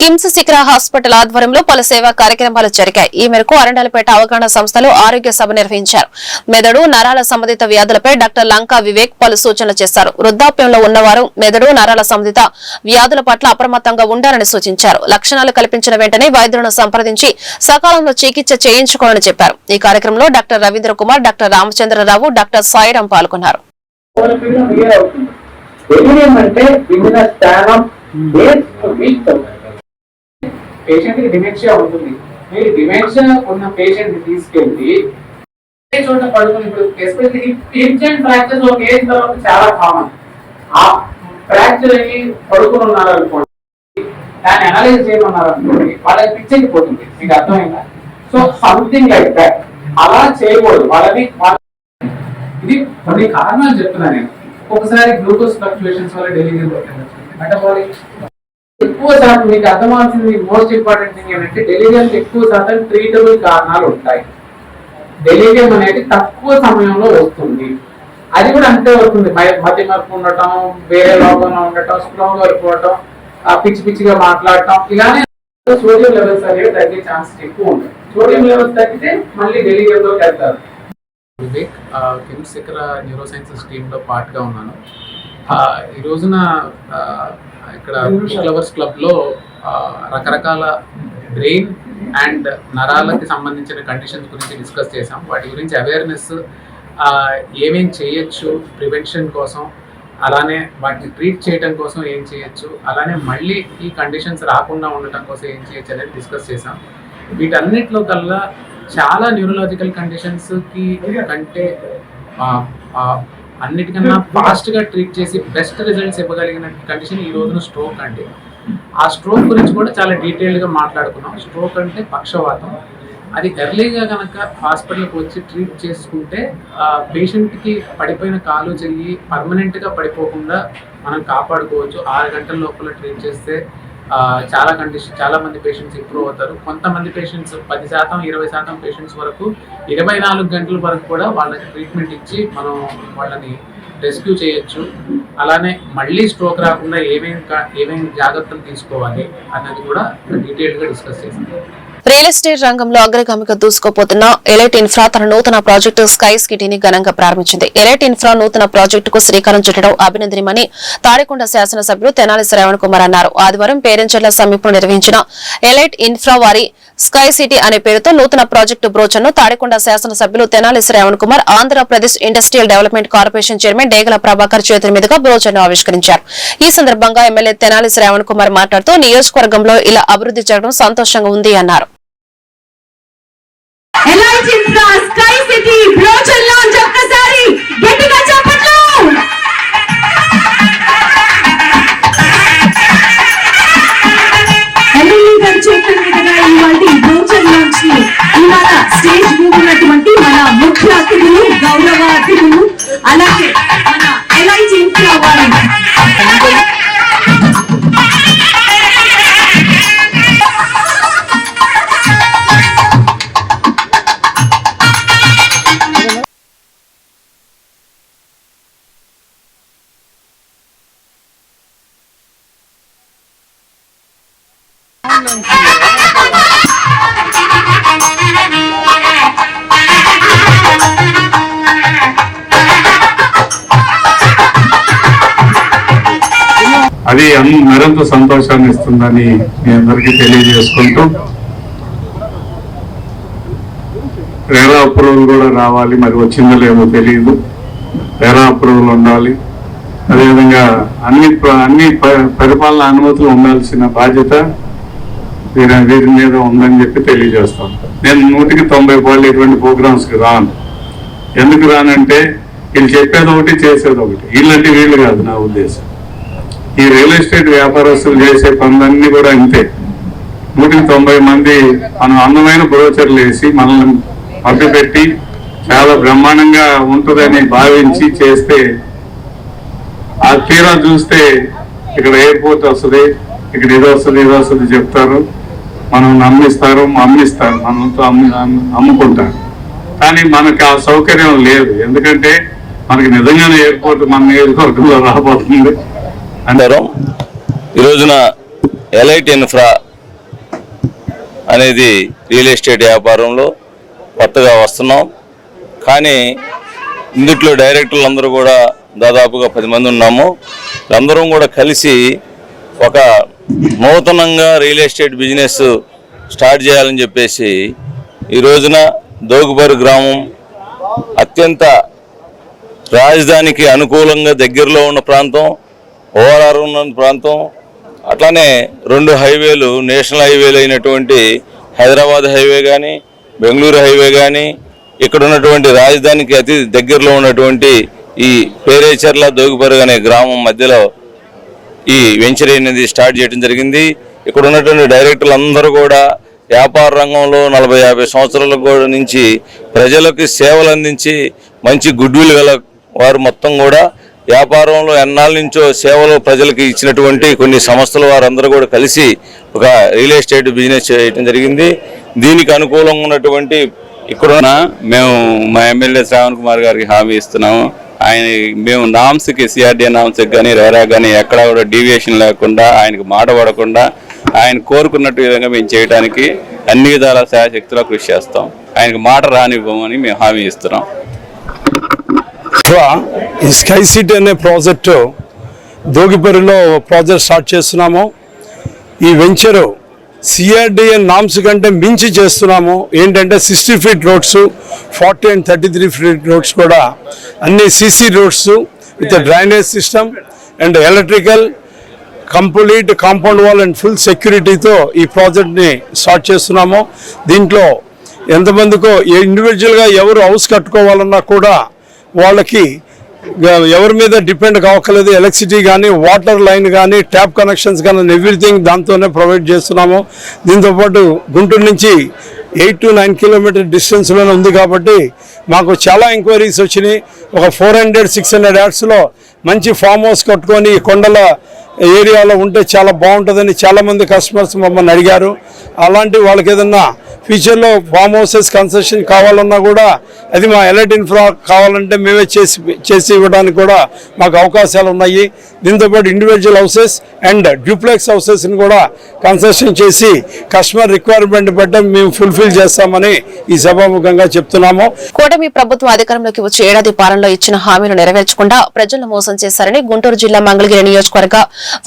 కిమ్స్ శిఖర హాస్పిటల్ ఆధ్వర్యంలో పలు సేవా కార్యక్రమాలు జరిగాయి. ఈ మేరకు అరండాలపేట అవగాహన సంస్థలో ఆరోగ్య సభ నిర్వహించారు. మెదడు నరాల సంబంధిత వ్యాధులపై డాక్టర్ లంకా వివేక్ పలు సూచనలు చేశారు. వృద్ధాప్యంలో ఉన్నవారు మెదడు నరాల సంబంధిత వ్యాధుల పట్ల అప్రమత్తంగా ఉండాలని సూచించారు. లక్షణాలు కల్పించిన వెంటనే వైద్యులను సంప్రదించి సకాలంలో చికిత్స చేయించుకోవాలని చెప్పారు. ఈ కార్యక్రమంలో doctor Ravindra Kumar doctor Ramachandra Rao doctor Sairam పాల్గొన్నారు. అంటే పేషెంట్కి పేషెంట్కి డిమెన్షియా ఉంటుంది. మీరు డిమెన్షియా ఉన్న పేషెంట్ తీసుకెళ్ళి చోట పడుకుని ఇప్పుడు ఎస్పెషల్లీ హిప్స్ ఫ్రాక్చర్స్ ఒక ఏజ్ తర్వాత చాలా కామన్ ఆ ఫ్రాక్చర్ అయ్యి పడుకుని ఉన్నారు అనుకోండి దాన్ని అనలైజ్ చేయమన్నారు అనుకోండి వాళ్ళకి పిచ్చెక్కిపోతుంది మీకు అర్థమైందా? సో సంథింగ్ లైక్ దాట్ అలా చేయకూడదు. వాళ్ళని ఇది కొన్ని కారణాలు చెప్తున్నా నేను. ఒకసారి గ్లూకోజ్ ఫ్లక్చుయేషన్స్ వల్ల డెలివరీ మెటబాలిక్ ఎక్కువ శాతం మీకు అర్థమవుతుంది మోస్ట్ ఇంపార్టెంట్ థింగ్ ఏంటంటే డెలివరీ ఎక్కువ శాతం ట్రీటబుల్ కారణాలు ఉంటాయి. డెలివరీ అనేది తక్కువ సమయంలో వస్తుంది. అది కూడా అంతే వస్తుంది. మతి మధ్య మరపు ఉండటం వేరే లోపంలో ఉండటం స్ట్రాంగ్ పడిపోవటం ఆ పిచ్చి పిచ్చిగా మాట్లాడటం ఇలానే సోడియం లెవెల్స్ అనేవి తగ్గే ఛాన్సెస్ ఎక్కువ ఉంటాయి. సోడియం లెవెల్స్ తగ్గితే మళ్ళీ డెలివరీలోకి వెళ్తారు. వివేక్ కిమ్స్ ఇక్కడ న్యూరో సైన్సెస్ టీంలో పార్ట్గా ఉన్నాను. ఈ రోజున ఇక్కడ ఫ్లవర్స్ క్లబ్లో రకరకాల బ్రెయిన్ అండ్ నరాలకి సంబంధించిన కండిషన్స్ గురించి డిస్కస్ చేసాం వాటి గురించి అవేర్నెస్ ఏమేం చేయొచ్చు ప్రివెన్షన్ కోసం అలానే వాటిని ట్రీట్ చేయడం కోసం ఏం చేయొచ్చు అలానే మళ్ళీ ఈ కండిషన్స్ రాకుండా ఉండటం కోసం ఏం చేయొచ్చు అనేది డిస్కస్ చేసాం వీటన్నిటిలో కల్లా చాలా న్యూరలాజికల్ కండిషన్స్కి కంటే అన్నిటికన్నా ఫాస్ట్గా ట్రీట్ చేసి బెస్ట్ రిజల్ట్స్ ఇవ్వగలిగిన కండిషన్ ఈ రోజున స్ట్రోక్ అండి. ఆ స్ట్రోక్ గురించి కూడా చాలా డీటెయిల్డ్గా మాట్లాడుకున్నాం. స్ట్రోక్ అంటే పక్షవాతం. అది ఎర్లీగా కనుక హాస్పిటల్కి వచ్చి ట్రీట్ చేసుకుంటే పేషెంట్కి పడిపోయిన కాలు చెయ్యి పర్మనెంట్గా పడిపోకుండా మనం కాపాడుకోవచ్చు. ఆరు గంటల లోపల ట్రీట్ చేస్తే చాలా కండిషన్ చాలా మంది పేషెంట్స్ ఇంప్రూవ్ అవుతారు. కొంతమంది పేషెంట్స్ పది శాతం ఇరవై శాతం పేషెంట్స్ వరకు ఇరవై నాలుగు గంటల వరకు కూడా వాళ్ళకి ట్రీట్మెంట్ ఇచ్చి మనం వాళ్ళని రెస్క్యూ చేయొచ్చు. అలానే మళ్ళీ స్ట్రోక్ రాకుండా ఏమేమి కా- ఏమేమి జాగ్రత్తలు తీసుకోవాలి అన్నది కూడా డీటెయిల్గా డిస్కస్ చేస్తాం. రియల్ ఎస్టేట్ రంగంలో అగ్రగామిగా దూసుకుపోతున్న ఎలైట్ ఇన్ఫ్రా తన నూతన ప్రాజెక్టు స్కై సిటీని ఘనంగా ప్రారంభించింది. ఎలైట్ ఇన్ఫ్రా నూతన ప్రాజెక్టుకు శ్రీకారం చుట్టడం అభినందనమని తాడికొండ శాసనసభ్యులు తెనాలి శ్రవణ్ కుమార్ అన్నారు. ఆదివారం పేరెంచర్ల సమీపంలో నిర్వహించిన ఎలైట్ ఇన్ఫ్రా వారి స్కై సిటీ అనే పేరుతో నూతన ప్రాజెక్టు బ్రోచర్ను తాడికొండ శాసనసభ్యులు Tenali Shravan Kumar Andhra Pradesh industrial development corporation chairman Degala Prabhakar చేతుల మీదుగా బ్రోచర్ను ఆవిష్కరించారు. ఈ సందర్భంగా ఎమ్మెల్యే తెనాలి శ్రవణ్ కుమార్ మాట్లాడుతూ నియోజకవర్గంలో ఇలా అభివృద్ధి జరగడం సంతోషంగా ఉంది అన్నారు. Elite infra sky city brochure ఒక్కసారి గట్టిగా చెప్పట్లు. ఎమ్మెల్యే గారి చేతుల మీదుగా లాంచ్ని ఇవాళ స్టేజ్ మన ముఖ్య అతిథులు గౌరవ అతిథులు అలాగే మన ఎలైట్ ఇన్ఫ్రా వారి. అది మరింత సంతోషాన్ని ఇస్తుందని మీ అందరికీ తెలియజేసుకుంటూ రేరా అప్రూవల్ కూడా రావాలి మరి వచ్చిందో లేదో తెలియదు రేరా అప్రూవల్ ఉండాలి. అదేవిధంగా అన్ని అన్ని ప- పరిపాలన అనుమతులు ఉండాల్సిన బాధ్యత వీరి వీరి మీద ఉందని చెప్పి తెలియజేస్తాను నేను నూటికి తొంభై పాళ్ళు ఇటువంటి ప్రోగ్రామ్స్కి రాను. ఎందుకు రానంటే వీళ్ళు చెప్పేది ఒకటి చేసేది ఒకటి. వీళ్ళంటే వీళ్ళు కాదు నా ఉద్దేశం. ఈ రియల్ ఎస్టేట్ వ్యాపారస్తులు చేసే పనులన్నీ కూడా అంతే నూటికి తొంభై మంది మనం అందమైన బ్రోచర్లు వేసి మనల్ని మభ్యపెట్టి చాలా బ్రహ్మాండంగా ఉంటుందని భావించి చేస్తే ఆ తీరా చూస్తే ఇక్కడ ఎయిర్పోర్ట్ వస్తుంది ఇక్కడ ఇది వస్తుంది ఇది వస్తుంది చెప్తారు. మనం నమ్మిస్తారు అమ్మిస్తారు మనతో అమ్మి అమ్మి- అమ్ముకుంటారు. కానీ మనకి ఆ సౌకర్యం లేదు. ఎందుకంటే మనకి నిజంగానే ఎయిర్పోర్ట్ మన నియోజకవర్గంలో రాబోతుంది. అందరం ఈ రోజున ఎలైట్ ఇన్ఫ్రా అనేది రియల్ ఎస్టేట్ వ్యాపారంలో కొత్తగా వస్తున్నాం. కానీ ఇందుట్లో డైరెక్టర్లు అందరూ కూడా దాదాపుగా పది మంది ఉన్నాము. అందరం కూడా కలిసి ఒక నూతనంగా రియల్ ఎస్టేట్ బిజినెస్ స్టార్ట్ చేయాలని చెప్పేసి ఈ రోజున దోగుబరి గ్రామం అత్యంత రాజధానికి అనుకూలంగా దగ్గరలో ఉన్న ప్రాంతం ఓఆర్ఆర్ ఉన్న ప్రాంతం అట్లానే రెండు హైవేలు నేషనల్ హైవేలు అయినటువంటి హైదరాబాద్ హైవే కానీ బెంగళూరు హైవే కానీ ఇక్కడ ఉన్నటువంటి రాజధానికి అతి దగ్గరలో ఉన్నటువంటి ఈ పేరేచర్ల దోగిపరుగు అనే గ్రామం మధ్యలో ఈ వెంచర్ అనేది స్టార్ట్ చేయడం జరిగింది. ఇక్కడ ఉన్నటువంటి డైరెక్టర్లు అందరూ కూడా వ్యాపార రంగంలో నలభై యాభై సంవత్సరాల కూడా నుంచి ప్రజలకు సేవలు అందించి మంచి గుడ్ విల్ గల వారు మొత్తం కూడా వ్యాపారంలో ఎన్నాళ్ళ నుంచో సేవలు ప్రజలకు ఇచ్చినటువంటి కొన్ని సంస్థల వారందరూ కూడా కలిసి ఒక రియల్ ఎస్టేట్ బిజినెస్ చేయడం జరిగింది. దీనికి అనుకూలంగా ఉన్నటువంటి ఇక్కడ ఇక్కడున్న మేము మా ఎమ్మెల్యే శ్రావణ్ కుమార్ గారికి హామీ ఇస్తున్నాము. ఆయన మేము నామ్స్కి సిఆర్డీఏ నామ్స్కి కానీ రేరా కానీ ఎక్కడా కూడా డీవియేషన్ లేకుండా ఆయనకు మాట పడకుండా ఆయన కోరుకున్నట్టు విధంగా మేము చేయడానికి అన్ని విధాల శాశక్తిలో కృషి చేస్తాం. ఆయనకు మాట రానివ్వమని మేము హామీ ఇస్తున్నాం. ఈ స్కై సిటీ అనే ప్రాజెక్టు దోగిపరిలో ప్రాజెక్ట్ స్టార్ట్ చేస్తున్నాము. ఈ వెంచరు సిఆర్డిఏ నామ్స్ కంటే మించి చేస్తున్నాము. ఏంటంటే sixty feet roads forty and thirty three feet roads కూడా అన్ని CC roads with drainage system and electrical complete compound wall and full సెక్యూరిటీతో ఈ ప్రాజెక్ట్ని స్టార్ట్ చేస్తున్నాము. దీంట్లో ఎంతమందికో ఇండివిజువల్గా ఎవరు హౌస్ కట్టుకోవాలన్నా కూడా వాళ్ళకి ఎవరి మీద డిపెండ్ కావక్కర్లేదు. ఎలక్ట్రిసిటీ కానీ వాటర్ లైన్ కానీ ట్యాప్ కనెక్షన్స్ కానీ ఎవ్రీథింగ్ దాంతోనే ప్రొవైడ్ చేస్తున్నాము. దీంతోపాటు గుంటూరు నుంచి ఎయిట్ టు నైన్ కిలోమీటర్ డిస్టెన్స్లోనే ఉంది కాబట్టి మాకు చాలా ఎంక్వైరీస్ వచ్చినాయి. ఒక ఫోర్ హండ్రెడ్ సిక్స్ హండ్రెడ్ యాడ్స్లో మంచి ఫామ్ హౌస్ కట్టుకొని కొండల ఏరియాలో ఉంటే చాలా బాగుంటుందని చాలామంది కస్టమర్స్ మమ్మల్ని అడిగారు. అలాంటి వాళ్ళకి ఏదన్నా ఫ్యూచర్లో ఫామ్ హౌసెస్ కన్స్ట్రక్షన్ కావాలన్నా కూడా అది మా ఎలర్ట్ ఇన్ఫ్రా కావాలంటే మేమే చేసి చేసి ఇవ్వడానికి కూడా మాకు అవకాశాలు ఉన్నాయి. దీంతోపాటు ఇండివిజువల్ హౌసెస్ అండ్ డ్యూప్లెక్స్ హౌసెస్ని కూడా కన్స్ట్రక్షన్ చేసి కస్టమర్ రిక్వైర్మెంట్ బట్టి మేము ఫుల్ఫిల్ చేస్తామని ఈ సభాముఖంగా చెప్తున్నాము. కూటమి ప్రభుత్వం అధికారంలోకి వచ్చి ఏడాది పాలనలో ఇచ్చిన హామీలు నెరవేర్చకుండా ప్రజలను మోసం చేశారని గుంటూరు జిల్లా మంగళగిరి నియోజకవర్గ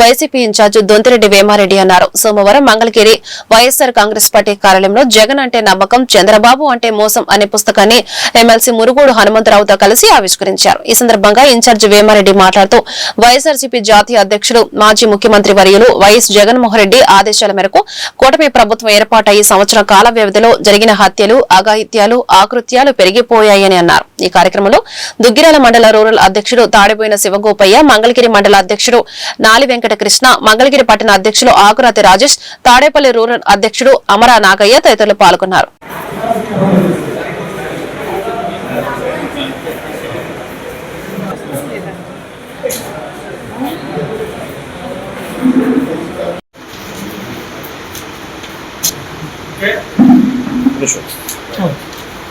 వైసీపీ ఇన్ఛార్జ్ దొంతిరెడ్డి వేమారెడ్డి అన్నారు. సోమవారం మంగళగిరి వైఎస్సార్ కాంగ్రెస్ పార్టీ కార్యాలయంలో జగన్ అంటే నమ్మకం చంద్రబాబు అంటే మోసం అనే పుస్తకాన్ని ఎమ్మెల్సీ మురుగోడు హనుమంతరావుతో కలిసి ఆవిష్కరించారు. ఈ సందర్భంగా ఇన్ఛార్జ్ వేమారెడ్డి మాట్లాడుతూ వైఎస్ఆర్సీపీ జాతీయ అధ్యక్షుడు మాజీ ముఖ్యమంత్రి వర్యులు వైఎస్ జగన్మోహన్ రెడ్డి ఆదేశాల మేరకు కూటమి ప్రభుత్వం ఏర్పాటై సంవత్సరం కాల వ్యవధిలో జరిగిన హత్యలు అఘాయిత్యాలు ఆకృత్యాలు పెరిగిపోయాయని అన్నారు. ఈ కార్యక్రమంలో దుగ్గిరాల మండల రూరల్ అధ్యక్షుడు తాడిపోయిన శివగోపయ్య మంగళగిరి మండల అధ్యక్షుడు నాలి వెంకట కృష్ణ మంగళగిరి పట్టణ అధ్యక్షులు ఆకురాతి రాజేష్ తాడేపల్లి రూరల్ అధ్యక్షుడు అమరా నాగయ్య తదితరులు పాల్గొన్నారు.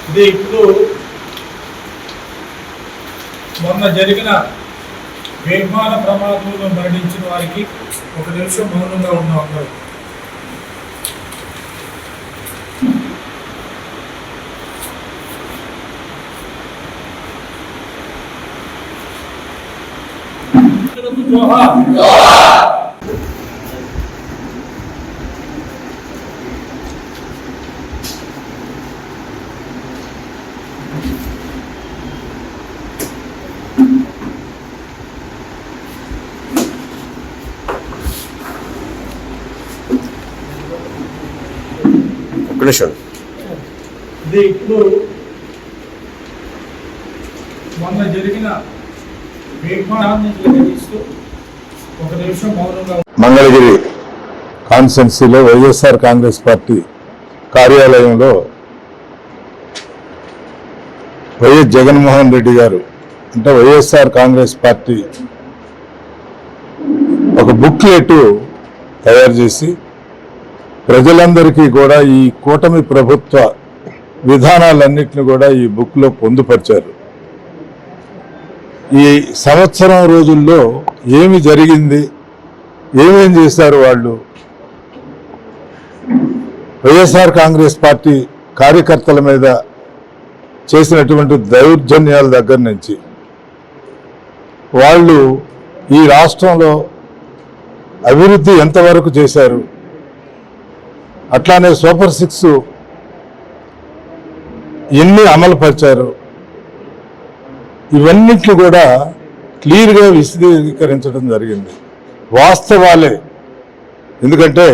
ఇది ఇప్పుడు మొన్న జరిగిన విమాన ప్రమాదంలో మరణించిన వారికి ఒక నిమిషం మౌనంగా ఉన్న అందరూ. జోహార్. ఇది ఇప్పుడు మొన్న జరిగిన విమానాన్ని నిర్వహిస్తూ ఒక నిమిషం మౌనంగా మంగళగిరి కాన్స్టెన్సీలో వైఎస్ఆర్ కాంగ్రెస్ పార్టీ కార్యాలయంలో వైఎస్ జగన్మోహన్ రెడ్డి గారు అంటే వైఎస్ఆర్ కాంగ్రెస్ పార్టీ ఒక బుక్లెట్ తయారు చేసి ప్రజలందరికీ కూడా ఈ కూటమి ప్రభుత్వ విధానాలన్నింటిని కూడా ఈ బుక్లో పొందుపరిచారు. ఈ సంవత్సరం రోజుల్లో ఏమి జరిగింది? ఏమేం చేశారు వాళ్ళు? వైఎస్ఆర్ కాంగ్రెస్ పార్టీ కార్యకర్తల మీద చేసినటువంటి దౌర్జన్యాల దగ్గర నుంచి వాళ్ళు ఈ రాష్ట్రంలో అభివృద్ధి ఎంతవరకు చేశారు? అట్లానే సూపర్ సిక్స్ ఎన్ని అమలు పరిచారు? ఇవన్నిటిని కూడా క్లియర్గా విశదీకరించడం జరిగింది. వాస్తవాలే. ఎందుకంటే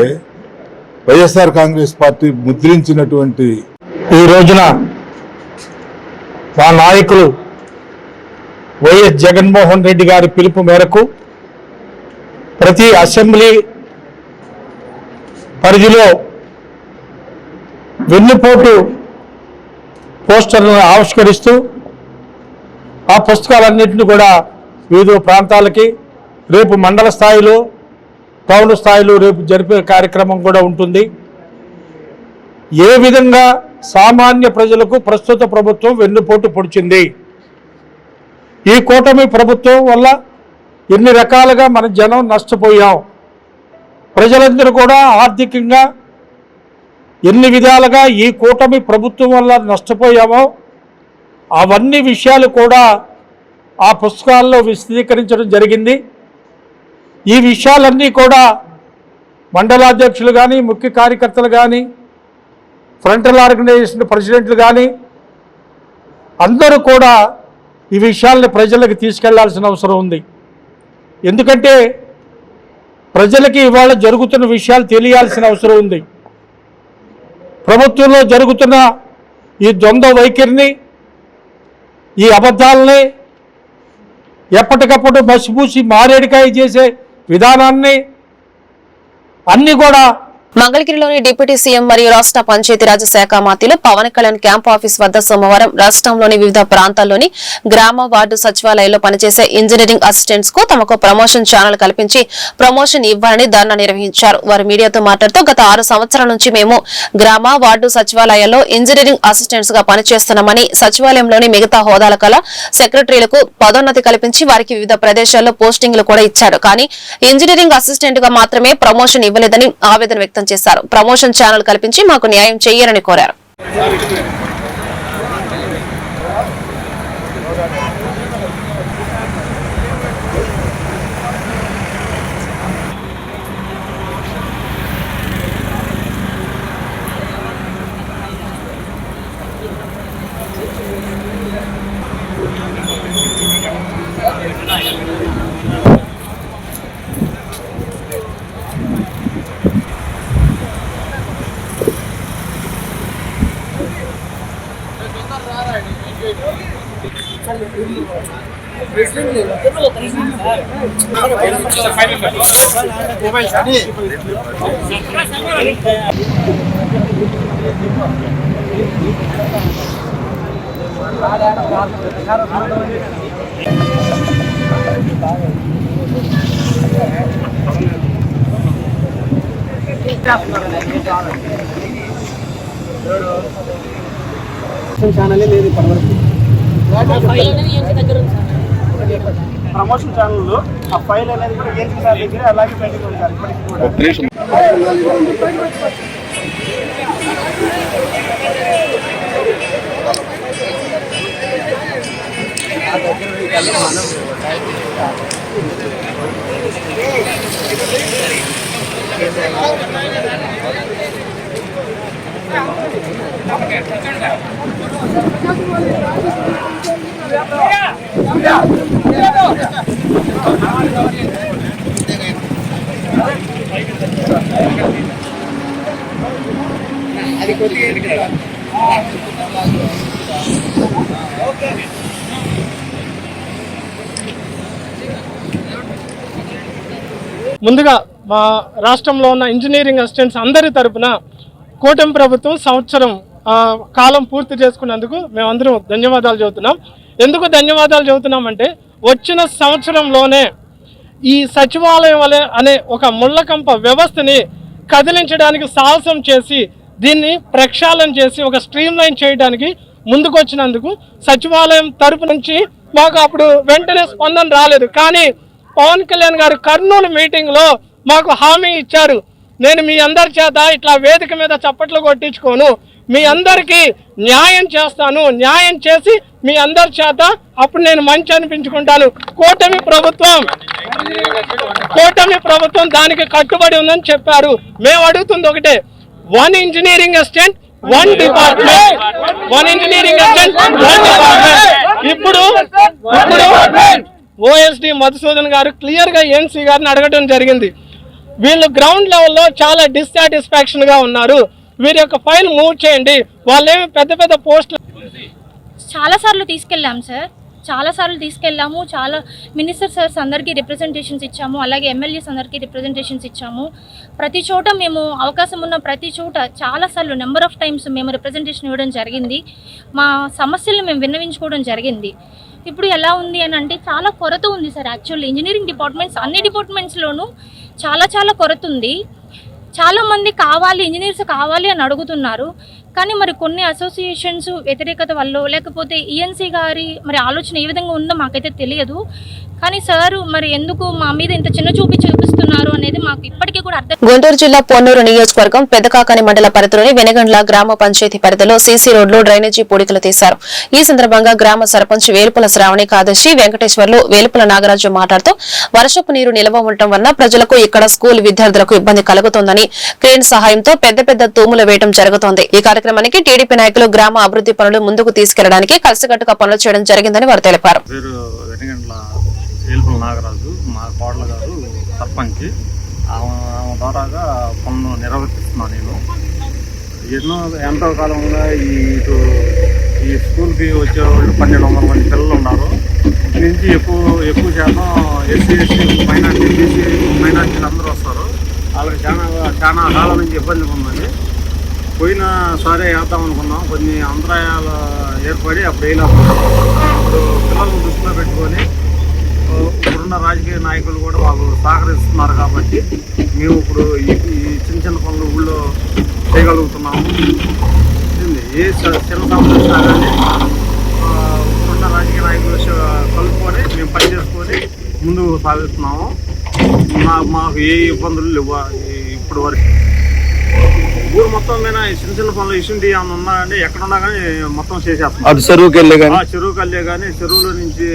వైఎస్ఆర్ కాంగ్రెస్ పార్టీ ముద్రించినటువంటి ఈ రోజున మా నాయకులు వైఎస్ జగన్మోహన్ రెడ్డి గారి పిలుపు మేరకు ప్రతి అసెంబ్లీ పరిధిలో వెన్నుపోటు పోస్టర్లను ఆవిష్కరిస్తూ ఆ పుస్తకాలన్నింటినీ కూడా వివిధ ప్రాంతాలకి రేపు మండల స్థాయిలో టౌన్ స్థాయిలో రేపు జరిపే కార్యక్రమం కూడా ఉంటుంది. ఏ విధంగా సామాన్య ప్రజలకు ప్రస్తుత ప్రభుత్వం వెన్నుపోటు పొడిచింది? ఈ కూటమి ప్రభుత్వం వల్ల ఎన్ని రకాలుగా మన జనం నష్టపోయాం? ప్రజలందరూ కూడా ఆర్థికంగా ఎన్ని విధాలుగా ఈ కూటమి ప్రభుత్వం వల్ల నష్టపోయామో అవన్నీ విషయాలు కూడా ఆ పుస్తకాల్లో విశదీకరించడం జరిగింది. ఈ విషయాలన్నీ కూడా మండలాధ్యక్షులు కానీ ముఖ్య కార్యకర్తలు కానీ ఫ్రంటల్ ఆర్గనైజేషన్ ప్రెసిడెంట్లు కానీ అందరూ కూడా ఈ విషయాల్ని ప్రజలకు తీసుకెళ్ళాల్సిన అవసరం ఉంది. ఎందుకంటే ప్రజలకి ఇవాళ జరుగుతున్న విషయాలు తెలియాల్సిన అవసరం ఉంది. ప్రభుత్వంలో జరుగుతున్న ఈ ద్వంద్వ వైఖరిని ఈ అబద్ధాలని ఎప్పటికప్పుడు మసిపూసి మారేడికాయ చేసే విధానాన్ని అన్నీ కూడా మంగళగిరిలోని డిప్యూటీ సీఎం మరియు రాష్ట్ర పంచాయతీరాజ్ శాఖ మాతిలో పవన్ కళ్యాణ్ క్యాంప్ ఆఫీస్ వద్ద సోమవారం రాష్ట్రంలోని వివిధ ప్రాంతాల్లోని గ్రామ వార్డు సచివాలయాల్లో పనిచేసే ఇంజనీరింగ్ అసిస్టెంట్స్కు తమకు ప్రమోషన్ ఛానల్ కల్పించి ప్రమోషన్ ఇవ్వాలని ధర్నా నిర్వహించారు. వారు మీడియాతో మాట్లాడుతూ గత ఆరు సంవత్సరాల నుంచి మేము గ్రామ వార్డు సచివాలయాల్లో ఇంజనీరింగ్ అసిస్టెంట్స్గా పనిచేస్తున్నామని సచివాలయంలోని మిగతా హోదాల కల సెక్రటరీలకు పదోన్నతి కల్పించి వారికి వివిధ ప్రదేశాల్లో పోస్టింగ్లు కూడా ఇచ్చాడు కానీ ఇంజనీరింగ్ అసిస్టెంట్గా మాత్రమే ప్రమోషన్ ఇవ్వలేదని ఆవేదన వ్యక్తం చేశారు. ప్రమోషన్ ఛానల్ కల్పించి మాకు న్యాయం చేయాలని కోరారు. ఛానలే లేదు ఇప్పటివరకు ప్రమోషన్ ఛానల్లో ఆ ఫైల్ అనేది కూడా ఏసీ సార్ దగ్గర అలాగే పెండింగ్ ఉంది సార్ ఇప్పటికి కూడా. ముందుగా మా రాష్ట్రంలో ఉన్న ఇంజనీరింగ్ అసిస్టెంట్స్ అందరి తరపున కూటమి ప్రభుత్వం సంవత్సరం కాలం పూర్తి చేసుకున్నందుకు మేమందరం ధన్యవాదాలు చెబుతున్నాం. ఎందుకు ధన్యవాదాలు చెబుతున్నామంటే వచ్చిన సంవత్సరంలోనే ఈ సచివాలయం వలె అనే ఒక ముళ్ళకంప వ్యవస్థని కదిలించడానికి సాహసం చేసి దీన్ని ప్రక్షాళన చేసి ఒక స్ట్రీమ్ లైన్ చేయడానికి ముందుకొచ్చినందుకు సచివాలయం తరపు నుంచి మాకు అప్పుడు వెంటనే స్పందన రాలేదు. కానీ పవన్ కళ్యాణ్ గారు కర్నూలు మీటింగ్లో మాకు హామీ ఇచ్చారు. నేను మీ అందరి చేత ఇట్లా వేదిక మీద చప్పట్లు కొట్టించుకోను. మీ అందరికీ న్యాయం చేస్తాను. న్యాయం చేసి మీ అందరి చేత అప్పుడు నేను మంచి అనిపించుకుంటాను. కూటమి ప్రభుత్వం కూటమి ప్రభుత్వం దానికి కట్టుబడి ఉందని చెప్పారు. మేము అడుగుతుంది ఒకటే. One engineering assistant one department one engineering assistant one department ఇప్పుడు ఇప్పుడు ఓఎస్డి మధుసూదన్ గారు క్లియర్గా ఎన్సీ గారిని అడగడం జరిగింది. వీళ్ళు గ్రౌండ్ లెవెల్లో చాలా డిస్సాటిస్ఫాక్షన్గా ఉన్నారు. వీరి యొక్క ఫైల్ మూవ్ చేయండి. వాళ్ళేమి పెద్ద పెద్ద పోస్టులు చాలా సార్లు తీసుకెళ్ళాం సార్. చాలా సార్లు తీసుకెళ్ళాము. చాలా మినిస్టర్ సార్స్ అందరికీ రిప్రజెంటేషన్స్ ఇచ్చాము. అలాగే ఎమ్మెల్యేస్ అందరికీ రిప్రజెంటేషన్స్ ఇచ్చాము. ప్రతి చోట మేము అవకాశం ఉన్న ప్రతి చోట చాలా సార్లు నెంబర్ ఆఫ్ టైమ్స్ మేము రిప్రజెంటేషన్ ఇవ్వడం జరిగింది. మా సమస్యలను మేము విన్నవించుకోవడం జరిగింది. ఇప్పుడు ఎలా ఉంది అని అంటే చాలా కొరత ఉంది సార్. యాక్చువల్లీ ఇంజనీరింగ్ డిపార్ట్మెంట్స్ అన్ని డిపార్ట్మెంట్స్లోనూ చాలా చాలా కొరత ఉంది చాలా మంది కావాలి ఇంజనీర్స్ కావాలి అని అడుగుతున్నారు. కానీ మరి కొన్ని అసోసియేషన్స్ వ్యతిరేకత వల్ల లేకపోతే ఈఎన్సీ గారి మరి ఆలోచన ఏ విధంగా ఉందో మాకైతే తెలియదు. కానీ సార్ మరి ఎందుకు మా మీద ఇంత చిన్న చూపి చూపిస్తున్నారు అనేది మాకు ఇప్పటికీ కూడా అర్థం గుంటూరు జిల్లా పొన్నూరు నియోజకవర్గం పెదకాకని మండల పరిధిలోని వెనగండ్ల గ్రామ పంచాయతీ పరిధిలో సీసీ రోడ్లు డ్రైనేజీ పూడికలు తీశారు. ఈ సందర్భంగా గ్రామ సర్పంచ్ వేలుపుల శ్రావణి కాదర్శి వెంకటేశ్వర్లు వేలుపుల నాగరాజు మాట్లాడుతూ వర్షపు నీరు నిల్వ ఉండటం వల్ల ప్రజలకు ఇక్కడ స్కూల్ విద్యార్థులకు ఇబ్బంది కలుగుతోందని క్రేన్ సహాయంతో పెద్ద పెద్ద తూములు వేయడం జరుగుతోంది. ఈ కార్యక్రమానికి టీడీపీ నాయకులు గ్రామ అభివృద్ధి పనులు ముందుకు తీసుకెళ్ళడానికి కలిసికట్టుగా పనులు చేయడం జరిగిందని వారు తెలిపారు. పేరు నాగరాజు మా కోడల గారు సర్పంచ్. ఆమె ద్వారాగా పనులు నిర్వర్తిస్తున్నాను నేను. ఎన్నో ఎంతో కాలంగా ఈ ఇటు ఈ స్కూల్కి వచ్చేవాళ్ళు పన్నెండు వందల మంది పిల్లలు ఉన్నారు. ఇటు నుంచి ఎక్కువ ఎక్కువ శాతం ఎస్సీ ఎస్టీ మైనార్టీ బీసీ మైనార్టీలు అందరూ వస్తారు. వాళ్ళకి చాలా చాలా కాలం నుంచి ఇబ్బంది ఉందండి. పోయిన సారే వేద్దాం అనుకున్నాం. కొన్ని అంతరాయాలు ఏర్పడి అప్పుడు వేయలేకపోయాం ఇప్పుడు పిల్లలను దృష్టిలో పెట్టుకొని ఇప్పుడున్న రాజకీయ నాయకులు కూడా వాళ్ళు సహకరిస్తున్నారు కాబట్టి మేము ఇప్పుడు ఈ చిన్న చిన్న పనులు ఊళ్ళో చేయగలుగుతున్నాము. ఏ చిన్న సమస్య కానీ ఇప్పుడున్న రాజకీయ నాయకులు కలుపుకొని మేము పని చేసుకొని ముందుకు సాగిస్తున్నాము మాకు ఏ ఇబ్బందులు లేవు. ఇప్పటి ఇప్పుడు వరకు. ఊరు మొత్తం మీద చిన్న చిన్న పనులు ఇసుంటి ఏమైనా ఉన్నా అంటే ఎక్కడ ఉన్నా కానీ మొత్తం చేసేస్తాం. అటు చెరువుకి వెళ్ళే ఆ చెరువు కల్లే కానీ చెరువుల నుంచి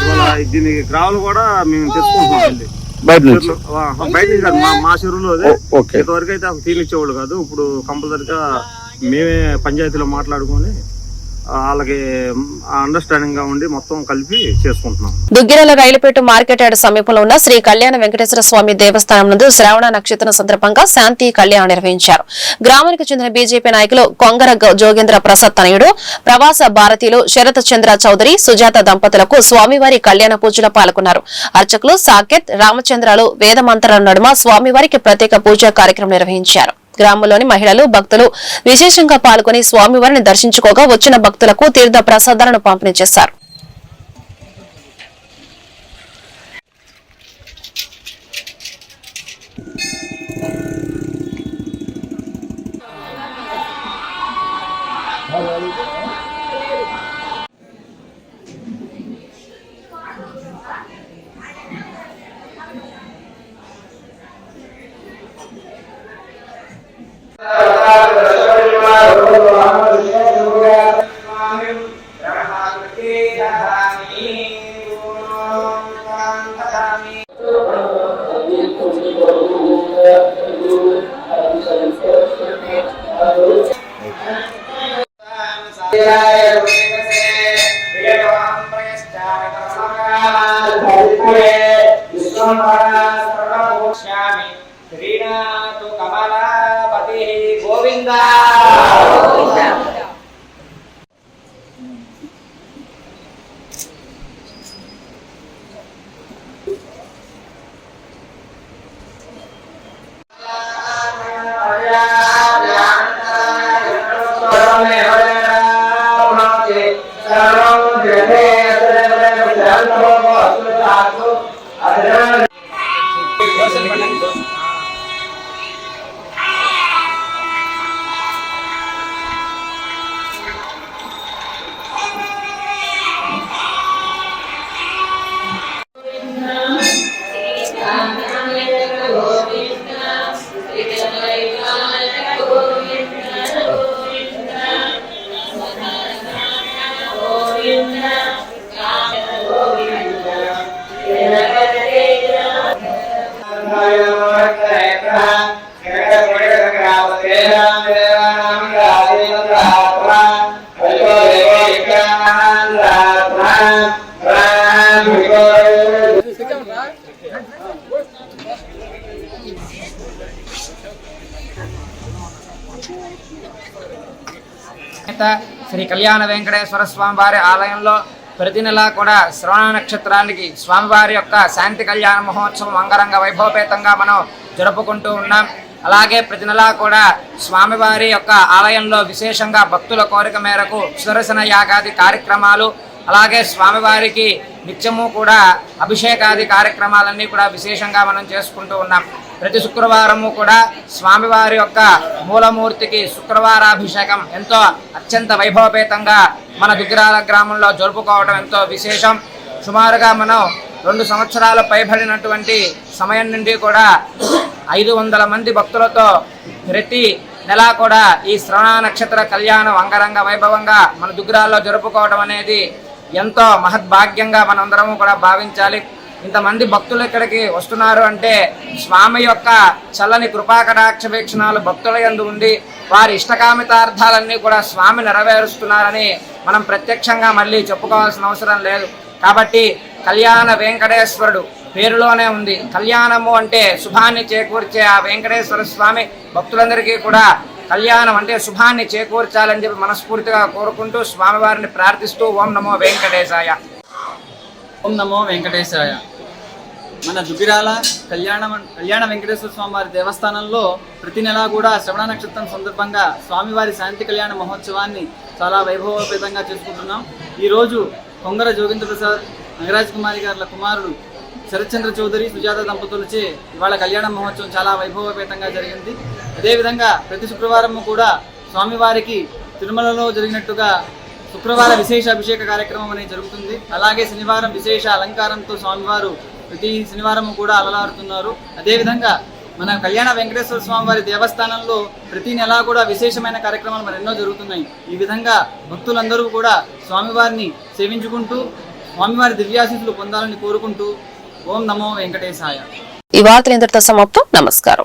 ఇవాళ దీని గ్రావులు కూడా మేము తెచ్చుకుంటున్నాం వెళ్ళి. బయట ఆ, బయట నుంచి కాదు, మా మా చెరువులో ఇంతవరకు అయితే అసలు తీనిచ్చేవాళ్ళు కాదు. ఇప్పుడు కంపల్సరిగా మేమే పంచాయతీలో మాట్లాడుకొని వాళ్ళకి అండర్స్టాండింగ్గా ఉండి మొత్తం కలిపి చేసుకుంటున్నాం. దుగ్గిరాల రైలుపేట మార్కెట్ యార్డ్ సమీపంలో ఉన్న శ్రీ కళ్యాణ వెంకటేశ్వర స్వామి దేవస్థానం నందు శ్రావణ నక్షత్రం సందర్భంగా శాంతి కళ్యాణం నిర్వహించారు. గ్రామానికి చెందిన బీజేపీ నాయకులు కొంగర జోగేంద్ర ప్రసాద్ తనయుడు ప్రవాస భారతీయులు శరత్ చంద్ర చౌదరి సుజాత దంపతులకు స్వామివారి కళ్యాణ పూజలో పాల్గొన్నారు. అర్చకులు సాకేత్ రామచంద్రాలు వేదమంతరాల నడుమ స్వామివారికి ప్రత్యేక పూజా కార్యక్రమం నిర్వహించారు. గ్రామంలోని మహిళలు భక్తులు విశేషంగా పాల్గొని స్వామివారిని దర్శించుకోగా వచ్చిన భక్తులకు తీర్థ ప్రసాదాలను పంపిణీ చేశారు. إنا శ్రీ కళ్యాణ వెంకటేశ్వర స్వామి వారి ఆలయంలో ప్రతి నెలా కూడా శ్రవణ నక్షత్రానికి స్వామివారి యొక్క శాంతి కళ్యాణ మహోత్సవం అంగరంగ వైభవపేతంగా మనం జరుపుకుంటూ ఉన్నాం. అలాగే ప్రతి నెలా కూడా స్వామివారి యొక్క ఆలయంలో విశేషంగా భక్తుల కోరిక మేరకు సుదర్శన యాగాది కార్యక్రమాలు అలాగే స్వామివారికి నిత్యము కూడా అభిషేకాది కార్యక్రమాలన్నీ కూడా విశేషంగా మనం చేసుకుంటూ ఉన్నాం. ప్రతి శుక్రవారము కూడా స్వామివారి యొక్క మూలమూర్తికి శుక్రవారాభిషేకం ఎంతో అత్యంత వైభవపేతంగా మన దుగ్గిరాల గ్రామంలో జరుపుకోవడం ఎంతో విశేషం. సుమారుగా మనం రెండు సంవత్సరాలు పైబడినటువంటి సమయం నుండి కూడా ఐదు వందల మంది భక్తులతో ప్రతి నెలా కూడా ఈ శ్రవణ నక్షత్ర కళ్యాణం అంగరంగ వైభవంగా మన దుగ్గిరాల్లో జరుపుకోవడం అనేది ఎంతో మహద్భాగ్యంగా మనందరము కూడా భావించాలి. ఇంతమంది భక్తులు ఇక్కడికి వస్తున్నారు అంటే స్వామి యొక్క చల్లని కృపాకటాక్ష వీక్షణాలు భక్తుల ఎందు ఉంది వారి ఇష్టకామితార్థాలన్నీ కూడా స్వామి నెరవేరుస్తున్నారని మనం ప్రత్యక్షంగా మళ్ళీ చెప్పుకోవాల్సిన అవసరం లేదు. కాబట్టి కళ్యాణ వెంకటేశ్వరుడు పేరులోనే ఉంది. కళ్యాణము అంటే శుభాన్ని చేకూర్చే ఆ వెంకటేశ్వర స్వామి భక్తులందరికీ కూడా కళ్యాణం అంటే శుభాన్ని చేకూర్చాలని చెప్పి మనస్ఫూర్తిగా కోరుకుంటూ స్వామివారిని ప్రార్థిస్తూ ఓం నమో వెంకటేశాయ. ఓం నమో వెంకటేశాయ. మన దుగ్గిరాల కళ్యాణ కళ్యాణ వెంకటేశ్వర స్వామి వారి దేవస్థానంలో ప్రతి నెలా కూడా శ్రవణ నక్షత్రం సందర్భంగా స్వామివారి శాంతి కళ్యాణ మహోత్సవాన్ని చాలా వైభవోపేతంగా చేసుకుంటున్నాం. ఈరోజు కొంగర జోగేంద్ర ప్రసాద్ నగరాజ్ కుమారి గారుల కుమారుడు శరత్చంద్ర చౌదరి సుజాత దంపతులచే ఇవాళ కళ్యాణ మహోత్సవం చాలా వైభవపేతంగా జరిగింది. అదేవిధంగా ప్రతి శుక్రవారం కూడా స్వామివారికి తిరుమలలో జరిగినట్టుగా శుక్రవారం విశేష అభిషేక కార్యక్రమం అనేది జరుగుతుంది. అలాగే శనివారం విశేష అలంకారంతో స్వామివారు ప్రతి శనివారం కూడా అలలాడుతున్నారు. అదేవిధంగా మన కళ్యాణ వెంకటేశ్వర స్వామి వారి దేవస్థానంలో ప్రతి నెలా కూడా విశేషమైన కార్యక్రమాలు మరి ఎన్నో జరుగుతున్నాయి. ఈ విధంగా భక్తులందరూ కూడా స్వామివారిని సేవించుకుంటూ స్వామివారి దివ్యాశీస్సులు పొందాలని కోరుకుంటూ ఓం నమో వెంకటేశాయ. ఈ వార్తలు ఇంతటితో సమాప్తం. నమస్కారం.